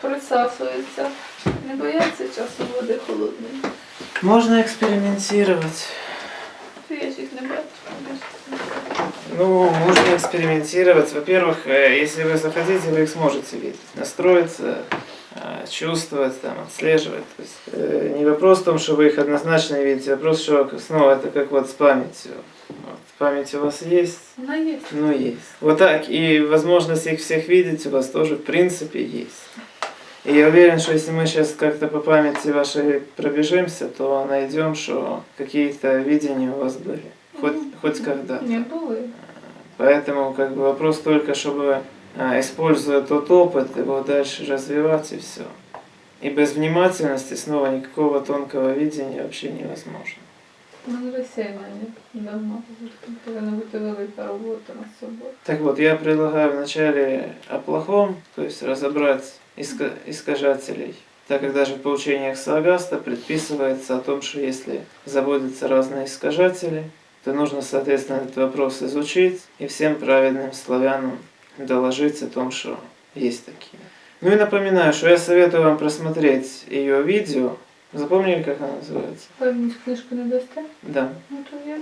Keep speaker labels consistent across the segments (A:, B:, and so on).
A: присасується. Не бояться часу води холодної.
B: Можно экспериментировать.
A: Ти я ж їх не бачу.
B: Ну, можно экспериментировать. Во-первых, э, если вы захотите, вы их сможете видеть. Настроиться, э, чувствовать, там, отслеживать. То есть, э, не вопрос в том, что вы их однозначно видите, вопрос, что снова это как вот с памятью. Вот, память у вас есть,
A: Вона є.
B: ну есть. Вот так. И возможность их всех видеть у вас тоже в принципе есть. И я уверен, что если мы сейчас как-то по памяти вашей пробежимся, то найдем, что какие-то видения у вас были. Хоть, хоть когда-то.
A: Не були.
B: Поэтому как бы вопрос только, чтобы а, используя тот опыт, его дальше развивать и все. И без внимательности снова никакого тонкого видения вообще невозможно.
A: Ну, розсіяння давно. Повинна бути велика робота над собою.
B: Так вот, я предлагаю вначале о плохом, то есть разобрать искажателей, так как даже в поучениях Саагаста предписывается о том, что если заводятся разные искажатели, то нужно, соответственно, этот вопрос изучить и всем праведным славянам доложить о том, что есть такие. Ну и напоминаю, что я советую вам просмотреть ее видео. Запомнили, как она называется?
A: Певні книжку не дасте?
B: Да.
A: Ну то я.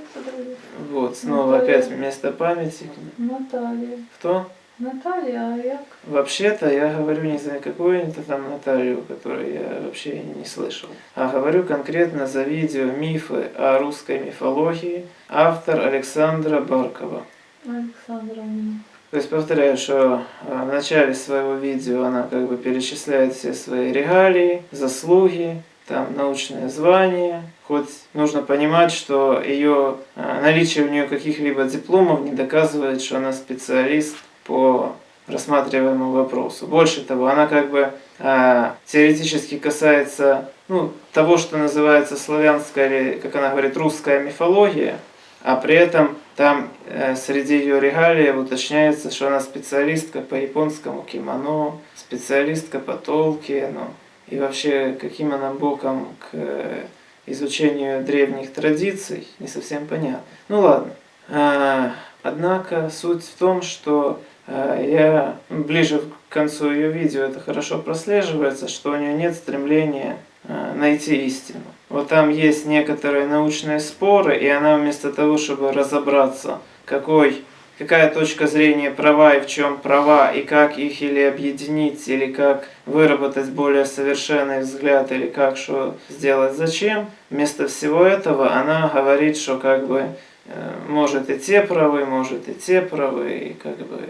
B: Вот, снова
A: Ну,
B: опять
A: да.
B: вместо памяти.
A: Наталія.
B: Кто?
A: Наталія, а як?
B: Вообще-то я говорю не за какую-нибудь там Наталью, которую я вообще не слышал, а говорю конкретно за видео «Мифы о русской мифологии» автор Александра Баркова.
A: Олександровна.
B: То есть повторяю, что а, в начале своего видео она как бы перечисляет все свои регалии, заслуги, там научное звание. Хоть нужно понимать, что ее а, наличие у нее каких-либо дипломов не доказывает, что она специалист по рассматриваемому вопросу. Больше того, она как бы а, теоретически касается ну, того, что называется славянская или, как она говорит, русская мифология, а при этом там э, среди ее регалий уточняется, что она специалистка по японскому кимоно, специалистка по Толкину, и вообще каким она боком к э, изучению древних традиций, не совсем понятно. Ну ладно. А, Однако суть в том, что э, я ближе к концу ее видео это хорошо прослеживается, что у нее нет стремления э, найти истину. Вот там есть некоторые научные споры, и она вместо того, чтобы разобраться, какой, какая точка зрения права и в чем права, и как их или объединить, или как выработать более совершенный взгляд, или как что сделать зачем, вместо всего этого она говорит, что как бы э, может и те правы, может и те правы, и как бы,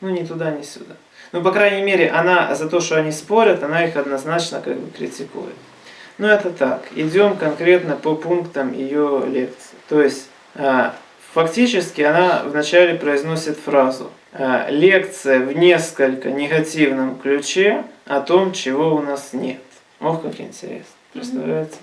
B: ну ни туда, ни сюда. Ну, по крайней мере, она за то, что они спорят, она их однозначно как бы критикует. Ну, это так. Идем конкретно по пунктам ее лекции. То есть, а, фактически она вначале произносит фразу а, «Лекция в несколько негативном ключе о том, чего у нас нет». Ох, как интересно. Представляете?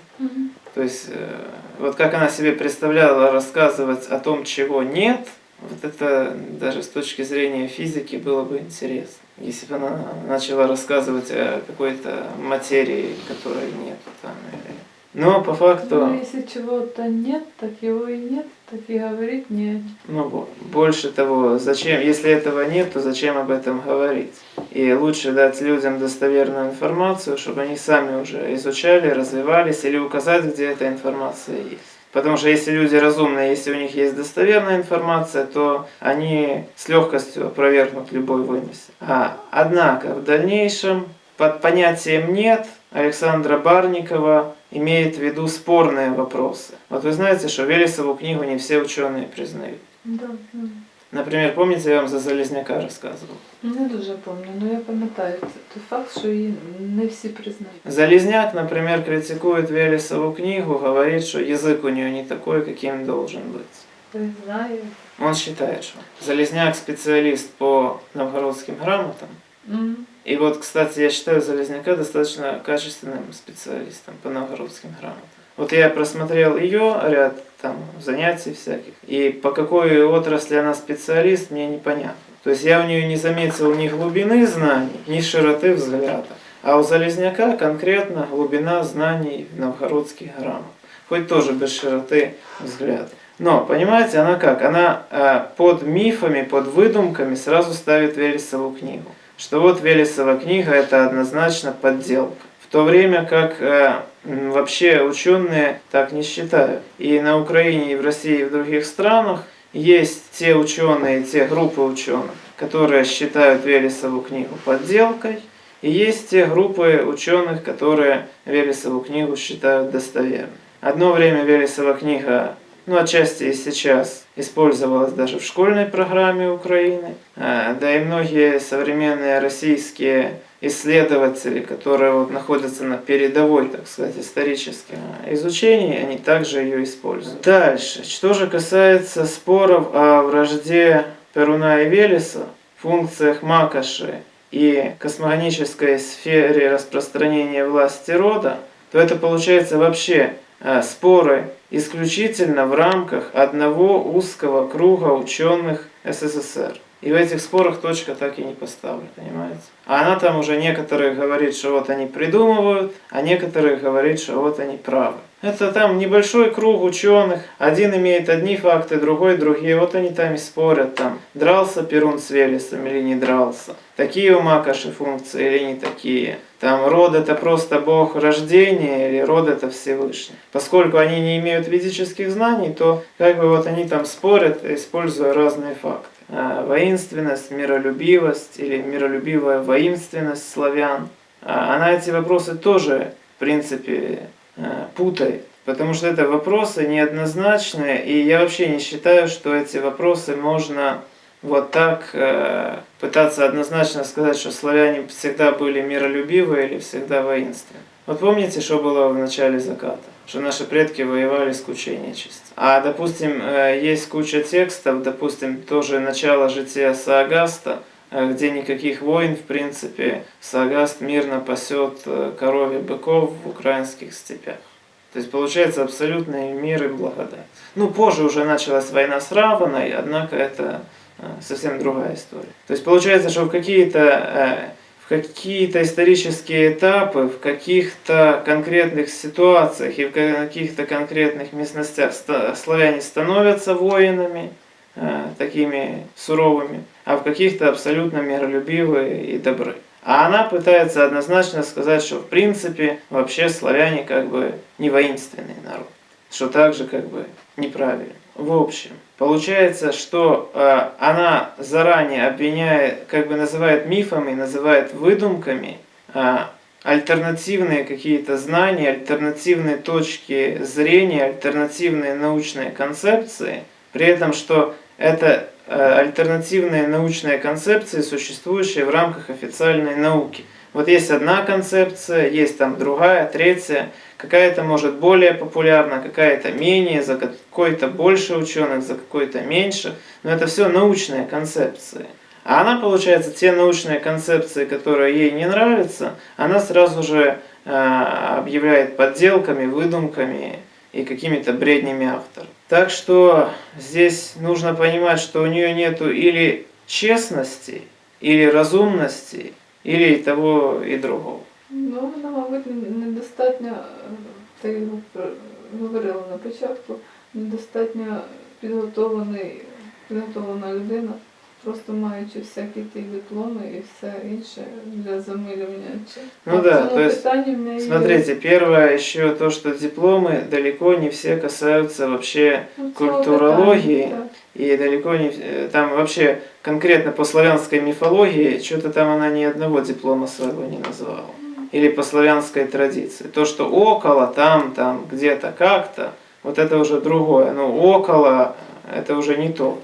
B: То есть, э, вот как она себе представляла рассказывать о том, чего нет, вот это даже с точки зрения физики было бы интересно. Если бы она начала рассказывать о какой-то материи, которой нет там. или- Но по факту,
A: Ну, если чего-то нет, так его и нет, так и говорить нет.
B: ну, бо- больше того, зачем, если этого нет, то зачем об этом говорить? И лучше дать людям достоверную информацию, чтобы они сами уже изучали, развивались, или указать, где эта информация есть. Потому что если люди разумные, если у них есть достоверная информация, то они с легкостью опровергнут любой вымысел. А, однако в дальнейшем под понятием «нет» Александра Барникова имеет в виду спорные вопросы. Вот вы знаете, что Велесову книгу не все ученые признают.
A: Да,
B: Например, помните, я вам за Залезняка рассказывал?
A: не дуже пам'ятаю, але я пам'ятаю це той факт, що її не всі признають.
B: Залезняк, например, критикует Велесову книгу, говорит, что язык у нее не такой, каким должен быть.
A: Признаю.
B: Он считает, что Залезняк специалист по новгородским грамотам.
A: Мгм.
B: И вот, кстати, я считаю Залезняка достаточно качественным специалистом по новгородским грамотам. Вот я просмотрел ее ряд там занятий всяких, и по какой отрасли она специалист, мне непонятно. То есть я у нее не заметил ни глубины знаний, ни широты взгляда. А у Залезняка конкретно глубина знаний новгородских грамотах. Хоть тоже без широты взгляда. Но, понимаете, она как? Она э, под мифами, под выдумками сразу ставит Вересову книгу. что вот Велесова книга это однозначно подделка. В то время как э, вообще ученые так не считают. И на Украине, и в России, и в других странах есть те ученые, те группы ученых, которые считают Велесову книгу подделкой, и есть те группы ученых, которые Велесову книгу считают достоверной. Одно время Велесова книга, ну отчасти и сейчас, использовалась даже в школьной программе Украины. А, Да и многие современные российские исследователи, которые вот находятся на передовой, так сказать, историческом изучении, они также ее используют. Дальше. Что же касается споров о вражде Перуна и Велеса, функциях Макоши и космогонической сфере распространения власти рода, то это получается вообще э, споры исключительно в рамках одного узкого круга ученых СССР. И в этих спорах точка так и не поставлена, понимаете? А она там уже некоторые говорит, что вот они придумывают, а некоторые говорит, что вот они правы. Это там небольшой круг ученых, один имеет одни факты, другой другие, вот они там и спорят, там, дрался Перун с Велесом или не дрался, такие у Макоши функции или не такие, там, род это просто бог рождения или род это Всевышний. Поскольку они не имеют ведических знаний, то как бы вот они там спорят, используя разные факты. А, Воинственность, миролюбивость или миролюбивая воинственность славян, а, она эти вопросы тоже, в принципе, э, путает. Потому что это вопросы неоднозначные, и я вообще не считаю, что эти вопросы можно вот так э, пытаться однозначно сказать, что славяне всегда были миролюбивы или всегда воинственны. Вот помните, что было в начале заката? Что наши предки воевали с кучей нечисти. А, допустим, э, есть куча текстов, допустим, тоже начало жития Саагаста, э, где никаких войн, в принципе, Саагаст мирно пасет э, коровье быков в украинских степях. То есть получается абсолютный мир и благодать. Ну, позже уже началась война с Раваной, однако это совсем другая история. То есть получается, что в какие-то э, в какие-то исторические этапы, в каких-то конкретных ситуациях и в каких-то конкретных местностях славяне становятся воинами, э, такими суровыми, а в каких-то абсолютно миролюбивые и добры. А она пытается однозначно сказать, что в принципе вообще славяне как бы не воинственный народ, что также как бы неправильно. В общем, получается, что э, она заранее обвиняет, как бы называет мифами, называет выдумками э, альтернативные какие-то знания, альтернативные точки зрения, альтернативные научные концепции, при этом, что это альтернативные научные концепции, существующие в рамках официальной науки. Вот есть одна концепция, есть там другая, третья, какая-то может более популярна, какая-то менее, за какой-то больше ученых, за какой-то меньше, но это все научные концепции. А она, получается, те научные концепции, которые ей не нравятся, она сразу же э, объявляет подделками, выдумками и какими-то бреднями автора. Так что здесь нужно понимать, что у нее нету или честности, или разумности, или того, и другого.
A: Ну, вона, мабуть, не- недостатньо, ти його пр- говорила на початку, недостатньо підготовлений, підготовлена людина, просто маючи всякі ті дипломи і все інше для замилювання. чи-
B: Ну
A: А в
B: да,
A: цьому
B: то есть,
A: питанні в неї
B: Смотрите, первое еще то, что дипломы далеко не все касаются вообще
A: ну, в цьому
B: культурології.
A: питанні, так.
B: И далеко не... э, Там вообще конкретно по славянской мифологии, что-то там она ни одного диплома своего не назвала. Или по славянской традиции. То, что около, там, там, где-то, как-то, вот это уже другое. Ну, около, это уже не то.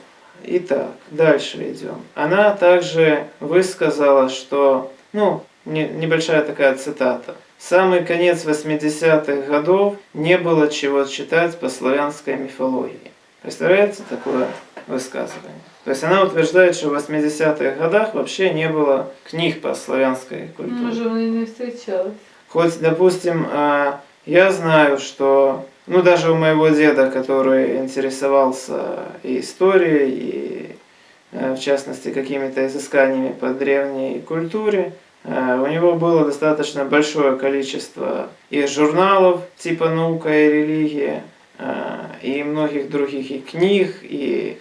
B: Итак, дальше идем. Она также высказала, что, ну, не- небольшая такая цитата. Самый конец 80-х годов не было чего читать по славянской мифологии. Представляете такое высказывание? То есть она утверждает, что в 80-х годах вообще не было книг по славянской
A: Ну,
B: культуре.
A: Може, вони не зустрічались.
B: Хоть, допустим, а, я знаю, что, ну, даже у моего деда, который интересовался и историей, и, э, в частности, какими-то изысканиями по древней культуре, э, у него было достаточно большое количество и журналов типа «Наука и религия», э, и многих других и книг, и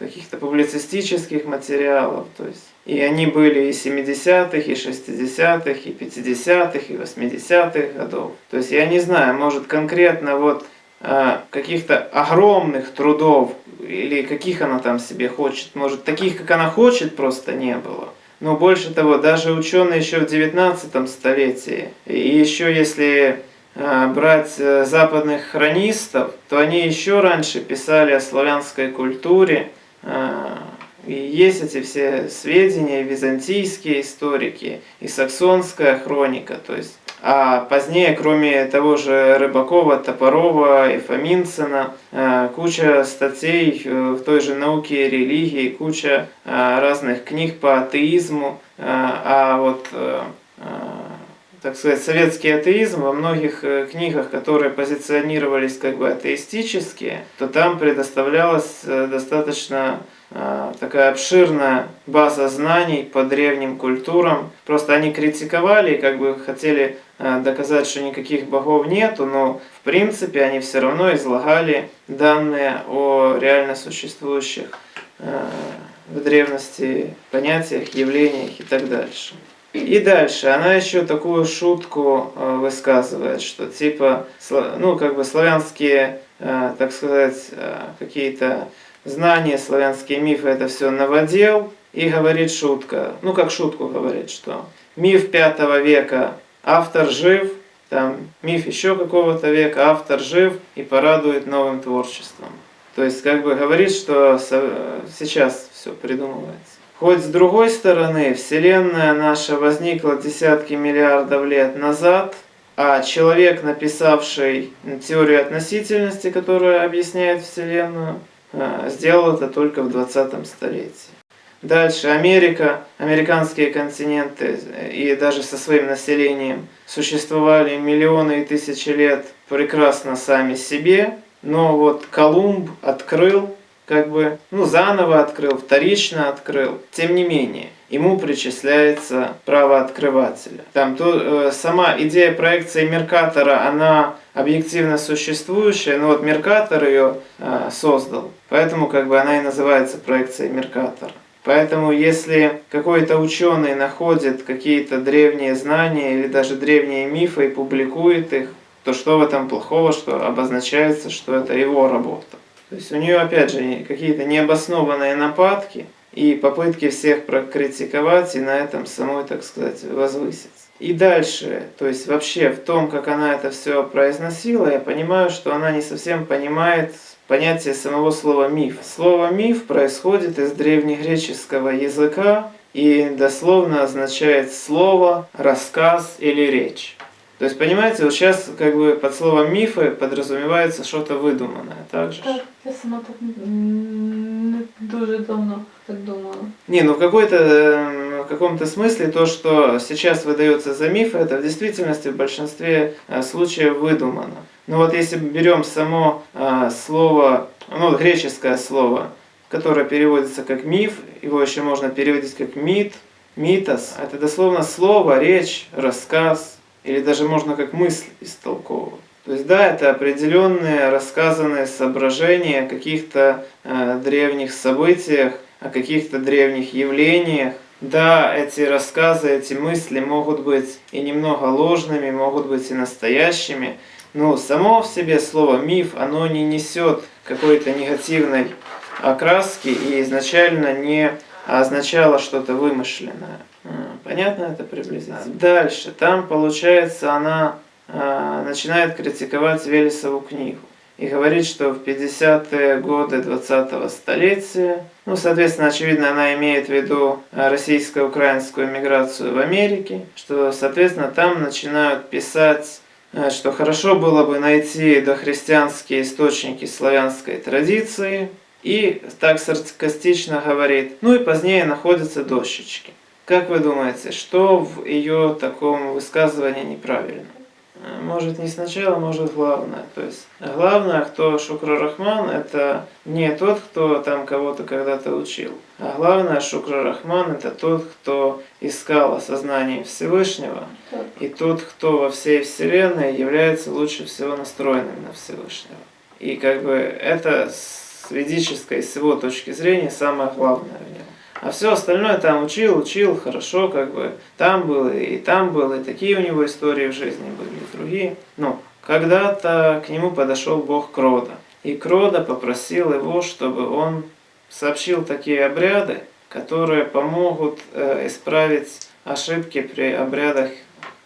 B: каких-то публицистических материалов. То есть, и они были и 70-х, и 60-х, и 50-х, и 80-х годов. То есть я не знаю, может конкретно вот а, каких-то огромных трудов или каких она там себе хочет. Может таких, как она хочет, просто не было. Но больше того, даже ученые еще в 19 столетии, и еще если а, брать э, западных хронистов, то они еще раньше писали о славянской культуре. а, И есть эти все сведения, византийские историки, и саксонская хроника. То есть, а позднее, кроме того же Рыбакова, Топорова и Фоминцина, а, куча статей э, в той же науке и религии, куча а, разных книг по атеизму. А вот э, так сказать, советский атеизм во многих э, книгах, которые позиционировались как бы атеистические, то там предоставлялась э, достаточно э, такая обширная база знаний по древним культурам. Просто они критиковали как бы хотели доказать, что никаких богов нету, но в принципе они все равно излагали данные о реально существующих в древности понятиях, явлениях и так дальше. И дальше она еще такую шутку э, высказывает, что типа, ну как бы славянские, э, так сказать, э, какие-то знания, славянские мифы, это все наводил и говорит шутка, ну как шутку говорит, что миф пятого века, автор жив, там миф еще какого-то века, автор жив и порадует новым творчеством. То есть как бы говорит, что сейчас все придумывается. Хоть с другой стороны, Вселенная наша возникла десятки миллиардов лет назад, а человек, написавший теорию относительности, которая объясняет Вселенную, э, сделал это только в 20 столетии. Дальше Америка, американские континенты э, и даже со своим населением существовали миллионы и тысячи лет прекрасно сами себе, но вот Колумб открыл как бы, ну, заново открыл, вторично открыл. Тем не менее, ему причисляется право открывателя. Там то, э, сама идея проекции Меркатора, она объективно существующая, но вот Меркатор ее э, создал. Поэтому как бы она и называется проекцией Меркатора. Поэтому если какой-то ученый находит какие-то древние знания или даже древние мифы и публикует их, то что в этом плохого, что обозначается, что это его работа. То есть у нее, опять же, какие-то необоснованные нападки и попытки всех прокритиковать и на этом самой, так сказать, возвыситься. И дальше, то есть вообще в том, как она это все произносила, я понимаю, что она не совсем понимает понятие самого слова миф. Слово миф происходит из древнегреческого языка и дословно означает слово, рассказ или речь. То есть, понимаете, вот сейчас как бы под словом мифы подразумевается что-то выдуманное также.
A: Так, я сама так не дуже давно так думала.
B: Не, ну в какой-то э, в каком-то смысле то, что сейчас выдается за мифы, это в действительности в большинстве э, случаев выдумано. Но вот если берем само э, слово, ну вот греческое слово, которое переводится как миф, его еще можно переводить как мит, митос, это дословно слово, речь, рассказ, или даже можно как мысль истолковывать. То есть да, это определенные рассказанные соображения о каких-то э, древних событиях, о каких-то древних явлениях. Да, эти рассказы, эти мысли могут быть и немного ложными, могут быть и настоящими, но само в себе слово миф, оно не несет какой-то негативной окраски и изначально не означало что-то вымышленное. Понятно это приблизительно? Дальше, там получается она а, начинает критиковать Велесову книгу и говорит, что в 50-е годы 20-го столетия, ну, соответственно, очевидно, она имеет в виду а, российско-украинскую миграцию в Америке, что, соответственно, там начинают писать а, что хорошо было бы найти дохристианские источники славянской традиции, и так саркастично говорит, ну и позднее находятся дощечки. Как вы думаете, что в ее таком высказывании неправильно? Э, Может не сначала, может главное. То есть главное, кто Шукра Рахман, это не тот, кто там кого-то когда-то учил. А главное, Шукра Рахман это тот, кто искал осознание Всевышнего. И тот, кто во всей Вселенной является лучше всего настроенным на Всевышнего. И как бы это с ведической, с его точки зрения, самое главное в нем. А все остальное там учил, учил, хорошо, как бы там был, и там был, и такие у него истории в жизни были, и другие. Но когда-то к нему подошел бог Крода. И Крода попросил его, чтобы он сообщил такие обряды, которые помогут э, исправить ошибки при обрядах,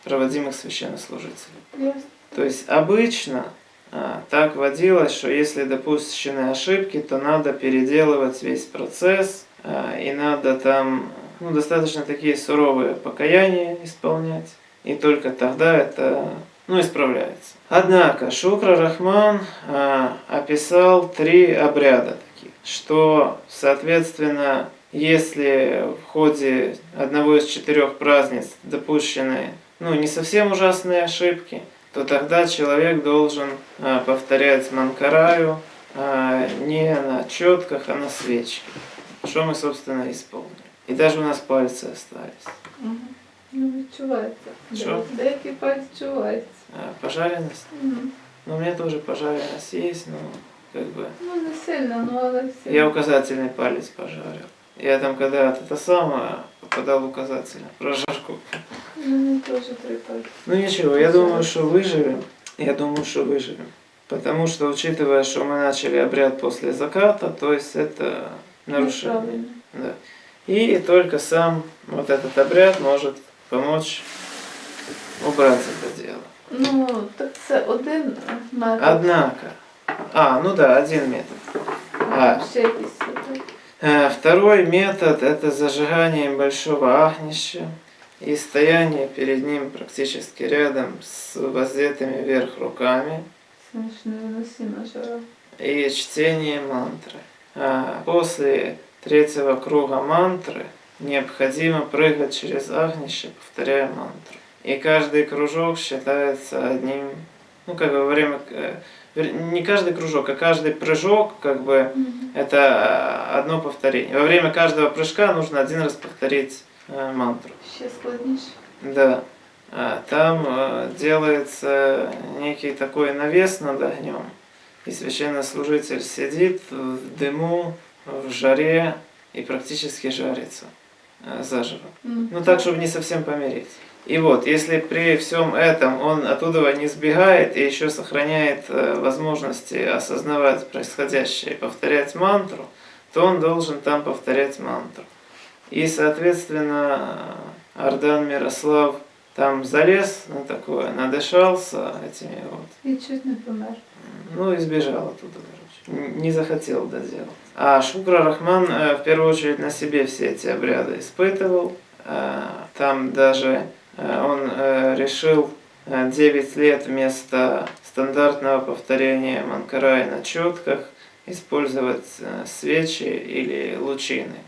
B: проводимых священнослужителями.
A: Ясно.
B: То есть обычно а, так водилось, что если допущены ошибки, то надо переделывать весь процесс, и надо там ну, достаточно такие суровые покаяния исполнять, и только тогда это ну, исправляется. Однако Шукра Рахман а, описал три обряда таких, что, соответственно, если в ходе одного из четырех праздниц допущены ну, не совсем ужасные ошибки, то тогда человек должен а, повторять манкараю а, не на четках, а на свечке. Что мы, собственно, исполнили. И даже у нас пальцы остались.
A: Мгм. Ну, відчувається.
B: Що?
A: Деякі пальці відчуваються.
B: А, пожаренность.
A: Мгм.
B: Ну, у меня тоже пожаренность есть, но как бы...
A: Ну, не сильно, ну але все.
B: Я указательный палец пожарил. Я там когда-то то самое попадал указательно, прожарку.
A: Ну, мені теж три пальці.
B: Ну ничего, я думаю, что выживем. Я думаю, что выживем. Потому что, учитывая, что мы начали обряд после заката, то есть это нарушение.
A: Неправильно.
B: Да. И только сам вот этот обряд может помочь убрать это дело.
A: Ну, так це один метод.
B: Однако, а, ну да, один метод. А.
A: Ще якісь є, так?
B: Э, Второй метод – это зажигание большого агнища и стояние перед ним практически рядом с воздетыми вверх руками
A: Смішно виносима жара.
B: и чтение мантры. А После третьего круга мантры необходимо прыгать через агнище, повторяя мантру. И каждый кружок считается одним, ну как бы во время, э, не каждый кружок, а каждый прыжок как бы
A: Мгм.
B: это э, одно повторение. Во время каждого прыжка нужно один раз повторить э, мантру.
A: Ще складніше.
B: Да. А Там э, делается некий такой навес над огнем. И священнослужитель сидит в дыму, в жаре и практически жарится э, заживо. Ну так, чтобы не совсем помереть. И вот, если при всем этом он оттуда не сбегает и еще сохраняет э, возможности осознавать происходящее и повторять мантру, то он должен там повторять мантру. И, соответственно, Ардан Мирослав там залез на такое, надышался этими вот
A: І чуть не помер.
B: ну и сбежал оттуда, короче. Н- Не захотел доделать. А Шукра Рахман э, в первую очередь на себе все эти обряды испытывал. Э, Там даже э, он э, решил э, 9 лет вместо стандартного повторения манкарай на четках использовать э, свечи или лучины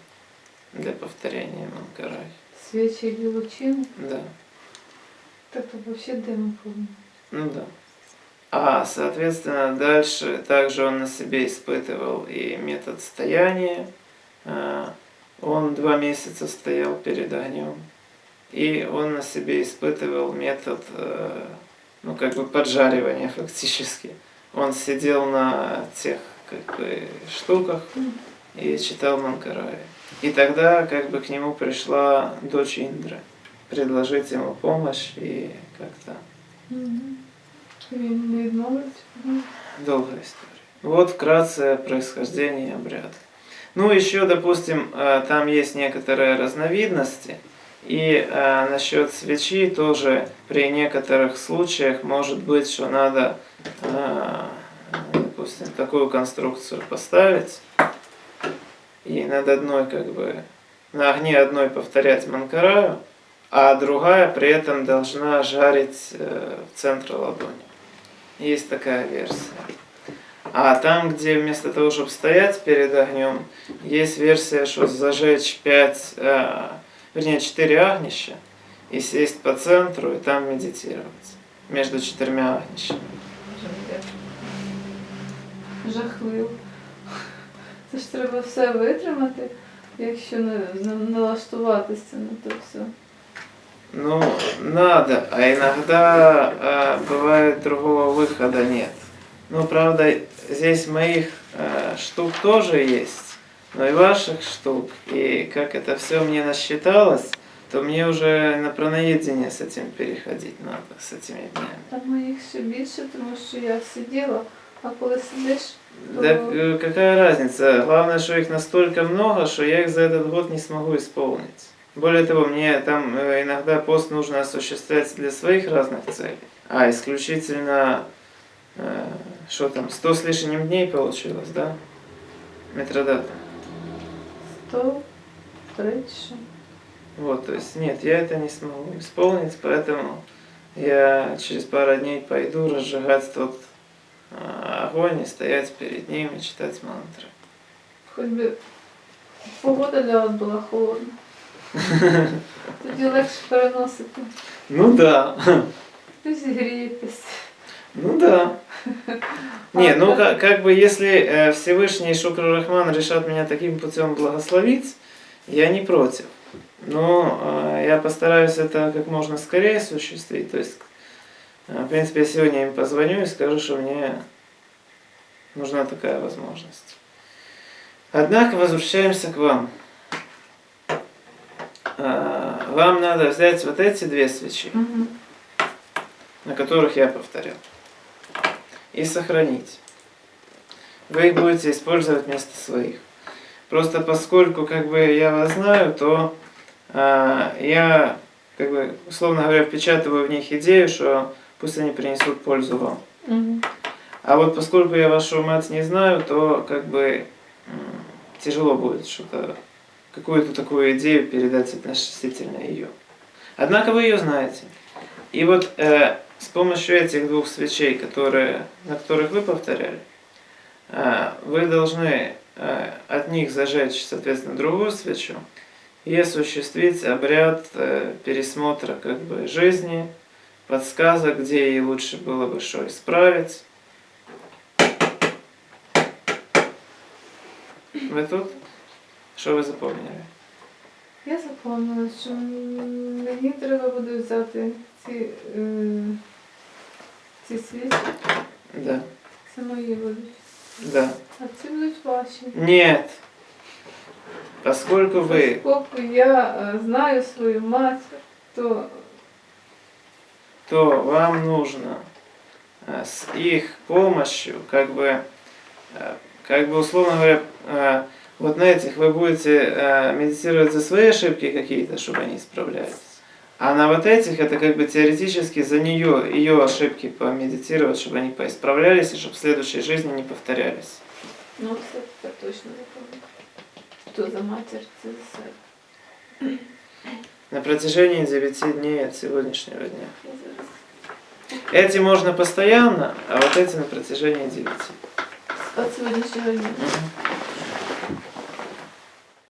B: для повторения манкарай.
A: Свічі і лучину.
B: Да.
A: Так то взагалі диму повно.
B: Ну да. А, соответственно, дальше также он на себе испытывал и метод стояния. А, Он два месяца стоял перед огнем. И он на себе испытывал метод, э, ну, как бы поджаривания фактически. Он сидел на тех, как бы, штуках и читал Манкарай. И тогда, как бы, к нему пришла дочь Индры предложить ему помощь и как-то
A: Мгм. Мгм.
B: Долгая история. Вот вкратце происхождение обряда. Ну, еще, допустим, э, там есть некоторые разновидности. И э, насчет свечи тоже при некоторых случаях может быть, что надо, э, допустим, такую конструкцию поставить. И над одной, как бы, на огне одной повторять манкараю, а другая при этом должна жарить в центр ладони. Есть такая версия. А там, где вместо того, чтобы стоять перед огнем, есть версия, что зажечь 5, вернее 4 огнища и сесть по центру и там медитировать между четырьмя огнищами.
A: Жахливо. Це ж треба все витримати, якщо не, не налаштуватися на то все.
B: Ну, надо, а иногда э, бывает другого выхода нет. Ну, правда, здесь моих э, штук тоже есть, но и ваших штук. И как это все мне насчиталось, то мне уже на праноедение с этим переходить надо, с этими днями.
A: Там моїх ще більше, тому що я сиділа, а коли сидиш, то
B: Да э, какая разница? Главное, что их настолько много, что я их за этот год не смогу исполнить. Более того, мне там э, иногда пост нужно осуществлять для своих разных целей. А исключительно, э, что там, 100 с лишним дней получилось, да? Метродата.
A: 100, 30.
B: Вот, то есть нет, я это не смогу исполнить, поэтому я через пару дней пойду разжигать тот э, огонь и стоять перед ним и читать мантры.
A: Хоч би погода для вас була холодна. Тоді легше переносити.
B: Ну да.
A: Ви зігрієтесь.
B: Ну да. Не, ну как, как бы если э, Всевышний Шукр Рахман решат меня таким путем благословить, я не против. Но э, я постараюсь это как можно скорее осуществить. То есть, э, в принципе, я сегодня им позвоню и скажу, что мне нужна такая возможность. Однако возвращаемся к вам. Э, Вам надо взять вот эти две свечи
A: Угу.
B: на которых я повторял, и сохранить. Вы их будете использовать вместо своих. Просто поскольку как бы я вас знаю, то а, я как бы условно говоря впечатываю в них идею, что пусть они принесут пользу вам.
A: Угу.
B: А вот поскольку я вашу мать не знаю, то как бы тяжело будет что-то, какую-то такую идею передать относительно ее. Однако вы ее знаете. И вот э, с помощью этих двух свечей, которые, на которых вы повторяли, э, вы должны э, от них зажечь, соответственно, другую свечу и осуществить обряд э, пересмотра как бы жизни, подсказок, где ей лучше было бы что исправить. Ви тут? Що ви запам'ятали?
A: Я запомнила, що м, мені треба буде взяти ці, е, ці свічі.
B: Да.
A: Це мої будуть.
B: Да.
A: А ці будуть ваші.
B: Нет. Поскольку вы
A: Поки я е, знаю свою мать, то
B: то вам нужно э, с их помощью, как бы, э, как бы условно говоря, э, вот на этих вы будете э, медитировать за свои ошибки какие-то, чтобы они исправлялись. А на вот этих это как бы теоретически за нее, ее ошибки помедитировать, чтобы они поисправлялись и чтобы в следующей жизни не повторялись.
A: ну все тепер точно запомню. Хто за матір, це за себе.
B: На протяжении 9 дней от сегодняшнего дня. Эти можно постоянно, а вот эти на протяжении 9.
A: От сьогоднішнього дня.
B: Мгм.